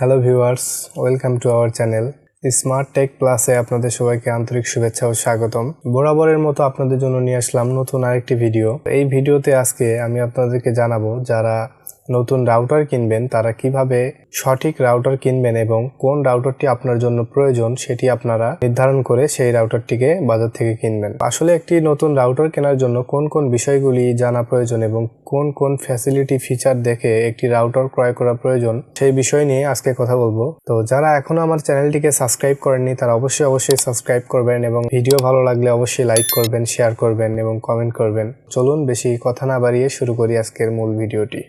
Hello viewers welcome to our channel smart tech প্লাসে আপনাদের সবাইকে আন্তরিক শুভেচ্ছা ও স্বাগতম। বরাবরের মতো আপনাদের জন্য নিয়ে আসলাম নতুন আরেকটি ভিডিও এই ভিডিওতে আজকে আমি আপনাদেরকে জানাব, যারা নতুন রাউটার কিনবেন, তারা কীভাবে সঠিক রাউটার কিনবেন এবং কোন রাউটারটি আপনার জন্য প্রয়োজন সেটি আপনারা নির্ধারণ করে সেই রাউটারটিকে বাজার থেকে কিনবেন। আসলে একটি নতুন রাউটার কেনার জন্য কোন কোন বিষয়গুলি জানা প্রয়োজন এবং কোন কোন ফ্যাসিলিটি ফিচার দেখে একটি রাউটার ক্রয় করা প্রয়োজন, সেই বিষয় নিয়ে আজকে কথা বলব। তো যারা এখনও আমার চ্যানেলটিকে সাবস্ক্রাইব করেননি, তারা অবশ্যই অবশ্যই সাবস্ক্রাইব করবেন এবং ভিডিও ভালো লাগলে অবশ্যই লাইক করবেন শেয়ার করবেন এবং কমেন্ট করবেন। চলুন বেশি কথা না বাড়িয়ে শুরু করি আজকের মূল ভিডিওটি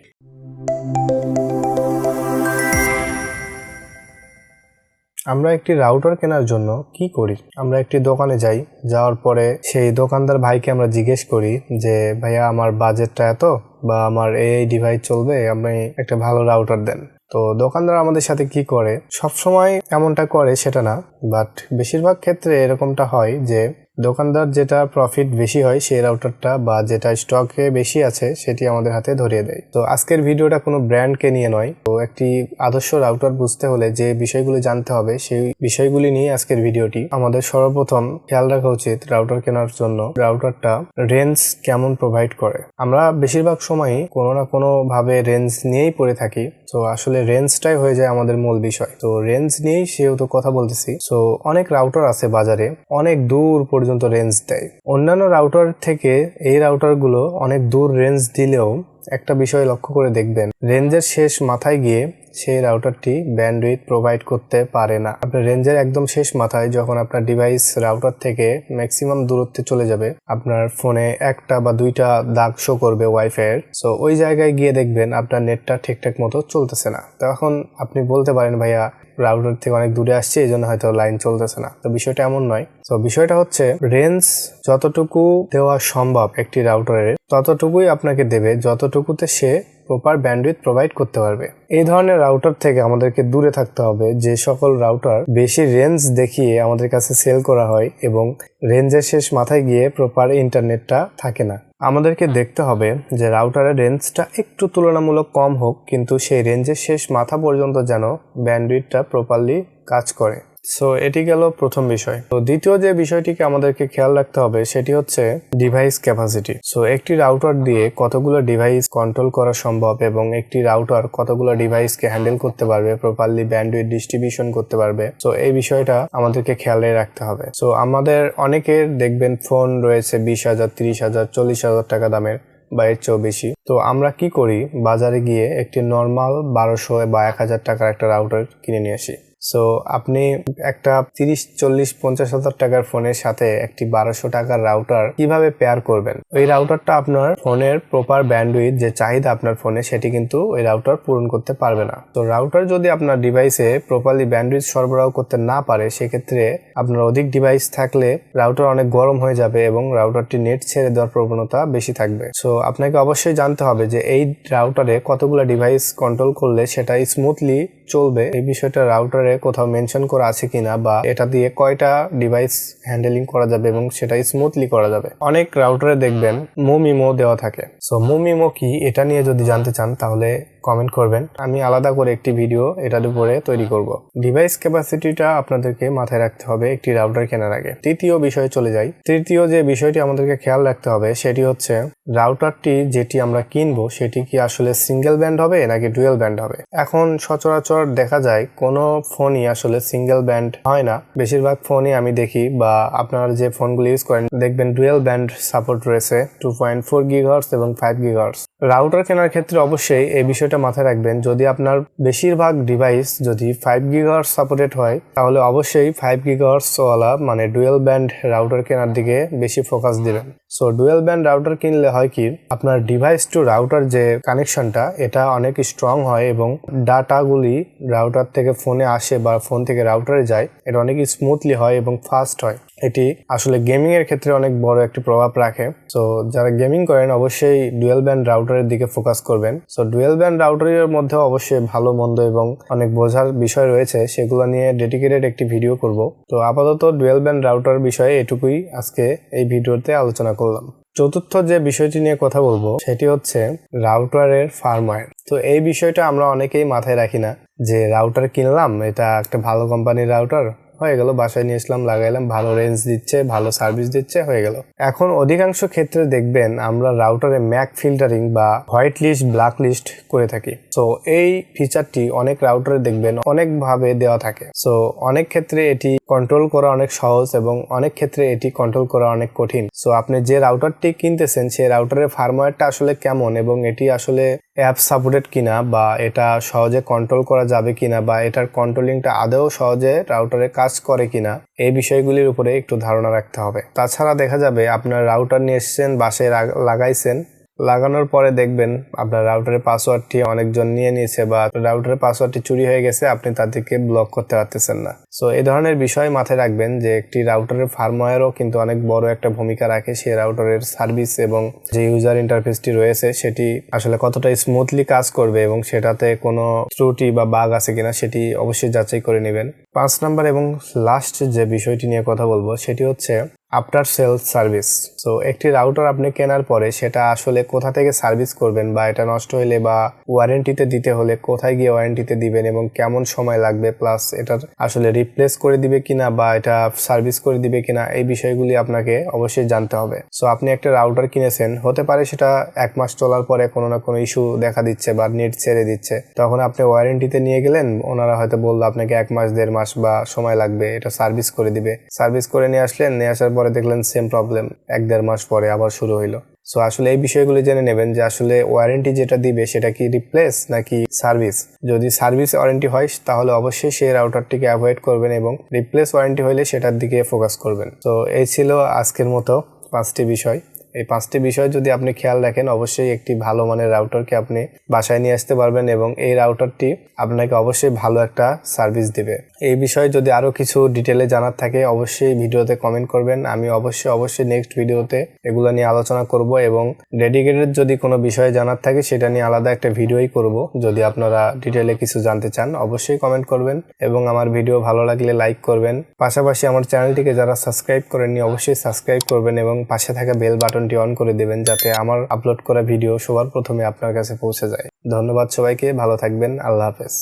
আমরা একটি রাউটার কেনার জন্য কি করি? আমরা একটি দোকানে যাই, যাওয়ার পরে সেই দোকানদার ভাইকে আমরা জিজ্ঞেস করি যে, ভাইয়া, আমার বাজেটটা এত বা আমার এই ডিভাইস চলবে, আপনি একটা ভালো রাউটার দেন। তো দোকানদার আমাদের সাথে কি করে? সব সময় এমনটা করে, সেটা না বাট বেশিরভাগ ক্ষেত্রে এরকমটা হয় যে দোকানদার যেটা প্রফিট বেশি হয় সেই রাউটারটা বা যেটা স্টকে বেশি আছে সেটি আমাদের হাতে ধরিয়ে দেয়। তো আজকের ভিডিওটা কোনো ব্র্যান্ডকে নিয়ে নয়। তো একটি আদর্শ রাউটার বুঝতে হলে যে বিষয়গুলি জানতে হবে সেই বিষয়গুলি নিয়ে আজকের ভিডিওটি। আমাদের সর্বপ্রথম খেয়াল রাখা উচিত রাউটার কেনার জন্য রাউটারটা রেঞ্জ কেমন প্রোভাইড করে। আমরা বেশিরভাগ সময়ই কোনো না কোনো ভাবে রেঞ্জ নিয়েই পড়ে থাকি। তো আসলে রেঞ্জটাই হয়ে যায় আমাদের মূল বিষয়। তো রেঞ্জ নিয়েই সেহেতু কথা বলতেছি। তো অনেক রাউটার আছে বাজারে। অনেক দূর পর্যন্ত রেঞ্জ দেয়। অন্যান্য রাউটার থেকে এই রাউটারগুলো অনেক দূর রেঞ্জ দিলেও একটা বিষয় লক্ষ্য করে দেখবেন রেঞ্জের শেষ মাথায় গিয়ে সেই রাউটারটি ব্যান্ডউইথ প্রোভাইড করতে পারে না। আপনার রেঞ্জের একদম শেষ মাথায় যখন আপনার ডিভাইস রাউটার থেকে ম্যাক্সিমাম দূরত্বে চলে যাবে, আপনার ফোনে একটা বা দুইটা দাগ শো করবে ওয়াইফাইয়ের সো ওই জায়গায় গিয়ে দেখবেন আপনার নেটটা ঠিকঠাক মতো চলতেছে না। তখন আপনি বলতে পারেন ভাইয়া রাউটার থেকে অনেক দূরে আসছে এই জন্য হয়তো লাইন চলতেছে না। তো বিষয়টা এমন নয়। তো বিষয়টা হচ্ছে রেঞ্জ যতটুকু দেওয়া সম্ভব একটি রাউটারের ততটুকুই আপনাকে দেবে, যতটুকুতে সে প্রপার ব্যান্ডউইথ প্রোভাইড করতে পারবে। এই ধরনের রাউটার থেকে আমাদেরকে দূরে থাকতে হবে, যে সকল রাউটার বেশি রেঞ্জ দেখিয়ে আমাদের কাছে সেল করা হয় এবং রেঞ্জের শেষ মাথায় গিয়ে প্রপার ইন্টারনেটটা থাকে না। আমাদেরকে দেখতে হবে যে রাউটারের রেঞ্জটা একটু তুলনামূলক কম হোক কিন্তু সেই রেঞ্জের শেষ মাথা পর্যন্ত যেন ব্যান্ডউইথটা প্রপারলি কাজ করে। সো এটি গেল প্রথম বিষয়। তো দ্বিতীয় যে বিষয়টিকে আমাদেরকে খেয়াল রাখতে হবে, সেটি হচ্ছে ডিভাইস ক্যাপাসিটি সো একটি রাউটার দিয়ে কতগুলো ডিভাইস কন্ট্রোল করা সম্ভব এবং একটি রাউটার কতগুলো ডিভাইসকে হ্যান্ডেল করতে পারবে প্রপারলি ব্যান্ডউইথ ডিস্ট্রিবিউশন করতে পারবে। সো এই বিষয়টা আমাদেরকে খেয়ালে রাখতে হবে। সো আমাদের অনেকের দেখবেন ফোন রয়েছে বিশ হাজার, তিরিশ হাজার, চল্লিশ হাজার টাকা দামের বা এর চেয়েও বেশি। তো আমরা কি করি? বাজারে গিয়ে একটি নর্মাল বারোশো বা এক হাজার টাকার একটা রাউটার কিনে নিয়ে আসি। সো আপনি একটা তিরিশ, চল্লিশ, পঞ্চাশ হাজার টাকার ফোনের সাথে একটি বারোশো টাকার রাউটার কীভাবে পেয়ার করবেন? ওই রাউটারটা আপনার ফোনের প্রপার ব্যান্ডউইথ যে চাহিদা আপনার ফোনে, সেটি কিন্তু ওই রাউটার পূরণ করতে পারবে না। তো রাউটার যদি আপনার ডিভাইসে প্রপারলি ব্যান্ডউইথ সরবরাহ করতে না পারে, সেক্ষেত্রে আপনার অধিক ডিভাইস থাকলে রাউটার অনেক গরম হয়ে যাবে এবং রাউটারটি নেট ছেড়ে দেওয়ার প্রবণতা বেশি থাকবে। সো আপনাকে অবশ্যই জানতে হবে যে এই রাউটারে কতগুলো ডিভাইস কন্ট্রোল করলে সেটা স্মুথলি চলবে, এই বিষয়টা রাউটারে কোথাও মেনশন করা আছে কিনা বা এটা দিয়ে কয়টা ডিভাইস হ্যান্ডেলিং করা যাবে এবং সেটা স্মুথলি করা যাবে। অনেক রাউটারে দেখবেন মুমিমো দেওয়া থাকে। সো মুমিমো কি এটা নিয়ে যদি জানতে চান তাহলে কমেন্ট করবেন। আমি আলাদা করে একটি ভিডিও এটার উপরে তৈরি করব। ডিভাইস ক্যাপাসিটিটা আপনাদেরকে মাথায় রাখতে হবে একটি রাউটার কেনার আগে। তৃতীয় বিষয়ে চলে যাই। তৃতীয় যে বিষয়টি আমাদেরকে খেয়াল রাখতে হবে সেটি হচ্ছে রাউটারটি যেটি আমরা কিনবো, সেটি কি আসলে সিঙ্গেল ব্যান্ড হবে নাকি ডুয়েল ব্যান্ড হবে? এখন সচরাচর দেখা যায় কোনো ফোনই আসলে সিঙ্গেল ব্যান্ড হয় না। বেশিরভাগ ফোনই আমি দেখি বা আপনারা যে ফোনগুলো ইউজ করেন, দেখবেন ডুয়েল ব্যান্ড সাপোর্ট রয়েছে টু পয়েন্ট ফোর গিগার্স এবং ফাইভ গিগার্স রাউটার কেনার ক্ষেত্রে অবশ্যই এই বিষয়টা মাথায় রাখবেন। যদি আপনার বেশিরভাগ ডিভাইস যদি ফাইভ গিগার্স সাপোর্টেড হয়, তাহলে অবশ্যই ফাইভ গিগার্স ওয়ালা মানে ডুয়েল ব্যান্ড রাউটার কেনার দিকে বেশি ফোকাস দিবেন। সো ডুয়েল ব্যান্ড রাউটার কিনলে হয় কি, আপনার ডিভাইস টু রাউটার যে কানেকশনটা এটা অনেক স্ট্রং হয় এবং ডাটাগুলি রাউটার থেকে ফোনে আসে বা ফোন থেকে রাউটারে যায়, এটা অনেক স্মুথলি হয় এবং ফাস্ট হয়। এটি আসলে গেমিং এর ক্ষেত্রে অনেক বড় একটি প্রভাব রাখে। সো যারা গেমিং করেন, অবশ্যই ডুয়েল ব্যান্ড রাউটারের দিকে ফোকাস করবেন। সো ডুয়েল ব্যান্ড রাউটারের মধ্যে অবশ্যই ভালো, মন্দ এবং অনেক বোঝার বিষয় রয়েছে, সেগুলো নিয়ে ডেডিকেটেড একটি ভিডিও করব। তো, আপাতত ডুয়েল ব্যান্ড রাউটার বিষয়ে এটুকুই আজকে এই ভিডিওতে আলোচনা করলাম। চতুর্থ যে বিষয়টি নিয়ে কথা বলব, সেটি হচ্ছে রাউটারের ফার্মওয়্যার তো, এই বিষয়টা আমরা অনেকেই মাথায় রাখি না যে রাউটার কিনলাম, এটা একটা ভালো কোম্পানির রাউটার হয়ে গেল বাসায় নিয়ে আসলাম লাগাইলাম ভালো রেঞ্জ দিচ্ছে ভালো সার্ভিস দিচ্ছে হয়ে গেল। এখন অধিকাংশ ক্ষেত্রে দেখবেন আমরা রাউটারে ম্যাক ফিল্টারিং বা হোয়াইট লিস্ট ব্ল্যাক লিস্ট করে থাকি। তো এই ফিচারটি অনেক রাউটারে দেখবেন অনেকভাবে দেওয়া থাকে। সো অনেক ক্ষেত্রে এটি কন্ট্রোল করা অনেক সহজ এবং অনেক ক্ষেত্রে এটি কন্ট্রোল করা অনেক কঠিন। সো আপনি যে রাউটারটি কিনতেছেন সেই রাউটারের ফার্মওয়্যারটা আসলে কেমন এবং এটি আসলে অ্যাপ সাপোর্টেড কিনা বা এটা সহজে কন্ট্রোল করা যাবে কিনা বা এটার কন্ট্রোলিংটা আদৌ সহজে রাউটারে কাজ করে কিনা, এই বিষয়গুলির উপরে একটু ধারণা রাখতে হবে। তাছাড়া দেখা যাবে আপনার রাউটার নিয়ে এসছেন বাসে লাগা- লাগাইছেন লাগানোর পরে দেখবেন আপনার রাউটারের পাসওয়ার্ডটি অনেকজন নিয়ে নিয়েছে বা রাউটারের পাসওয়ার্ডটি চুরি হয়ে গেছে, আপনি তাদেরকে ব্লক করতে পারতেছেন না। সো এই ধরনের বিষয় মাথায় রাখবেন যে একটি রাউটারের ফার্মওয়্যারও কিন্তু অনেক বড় একটা ভূমিকা রাখে সেই রাউটারের সার্ভিস এবং যে ইউজার ইন্টারফেসটি রয়েছে, সেটি আসলে কতটা স্মুথলি কাজ করবে এবং সেটাতে কোনো ত্রুটি বা বাগ আছে কিনা, সেটি অবশ্যই যাচাই করে নেবেন। পাঁচ নাম্বার এবং লাস্ট যে বিষয়টি নিয়ে কথা বলব, সেটি হচ্ছে আফটার সেল সার্ভিস সো একটি রাউটার আপনি কেনার পরে সেটা আসলে কোথা থেকে সার্ভিস করবেন বা এটা নষ্ট হলে বা ওয়ারেন্টিতে দিতে হলে কোথায় গিয়ে ওয়ারেন্টিতে দিবেন এবং কেমন সময় লাগবে প্লাস এটার আসলে রিপ্লেস করে দিবে কিনা বা এটা সার্ভিস করে দিবে কিনা, এই বিষয়গুলি আপনাকে অবশ্যই জানতে হবে। সো আপনি একটা রাউটার কিনেছেন, হতে পারে সেটা এক মাস চলার পরে কোনো না কোনো ইস্যু দেখা দিচ্ছে বা নেট ছেড়ে দিচ্ছে। তখন আপনি ওয়ারেন্টিতে নিয়ে গেলেন, ওনারা হয়তো বলল আপনাকে এক মাস, দেড় মাস বা সময় লাগবে, এটা সার্ভিস করে দিবে। সার্ভিস করে নিয়ে আসলেন, নিয়ে আসার পরে দেখলেন সেম প্রবলেম এক দেড় মাস পরে আবার শুরু হইল। সো আসলে এই বিষয়গুলি জেনে নেবেন যে আসলে ওয়ারেন্টি যেটা দিবে, সেটা কি রিপ্লেস নাকি সার্ভিস যদি সার্ভিস ওয়ারেন্টি হয়, তাহলে অবশ্যই সেই রাউটারটিকে অ্যাভয়েড করবেন এবং রিপ্লেস ওয়ারেন্টি হলে সেটার দিকে ফোকাস করবেন। তো এই ছিল আজকের মতো পাঁচটি বিষয়। এই পাঁচটি বিষয় যদি আপনি খেয়াল রাখেন, অবশ্যই একটি ভালো মানের রাউটারকে আপনি বাসায় নিয়ে আসতে পারবেন এবং এই রাউটারটি আপনাকে অবশ্যই ভালো একটা সার্ভিস দেবে। এই বিষয়ে যদি আরও কিছু ডিটেলে জানার থাকে, অবশ্যই ভিডিওতে কমেন্ট করবেন। আমি অবশ্যই অবশ্যই নেক্সট ভিডিওতে এগুলো নিয়ে আলোচনা করব এবং ডেডিকেটেড যদি কোনো বিষয়ে জানার থাকে, সেটা নিয়ে আলাদা একটা ভিডিওই করব। যদি আপনারা ডিটেলে কিছু জানতে চান, অবশ্যই কমেন্ট করবেন এবং আমার ভিডিও ভালো লাগলে লাইক করবেন। পাশাপাশি আমার চ্যানেলটিকে যারা সাবস্ক্রাইব করেননি, অবশ্যই সাবস্ক্রাইব করবেন এবং পাশে থাকা বেল বাটনটি অন করে দেবেন যাতে আমার আপলোড করা ভিডিও সবার প্রথমে আপনার কাছে পৌঁছে যায়। ধন্যবাদ সবাইকে, ভালো থাকবেন, আল্লাহ হাফেজ।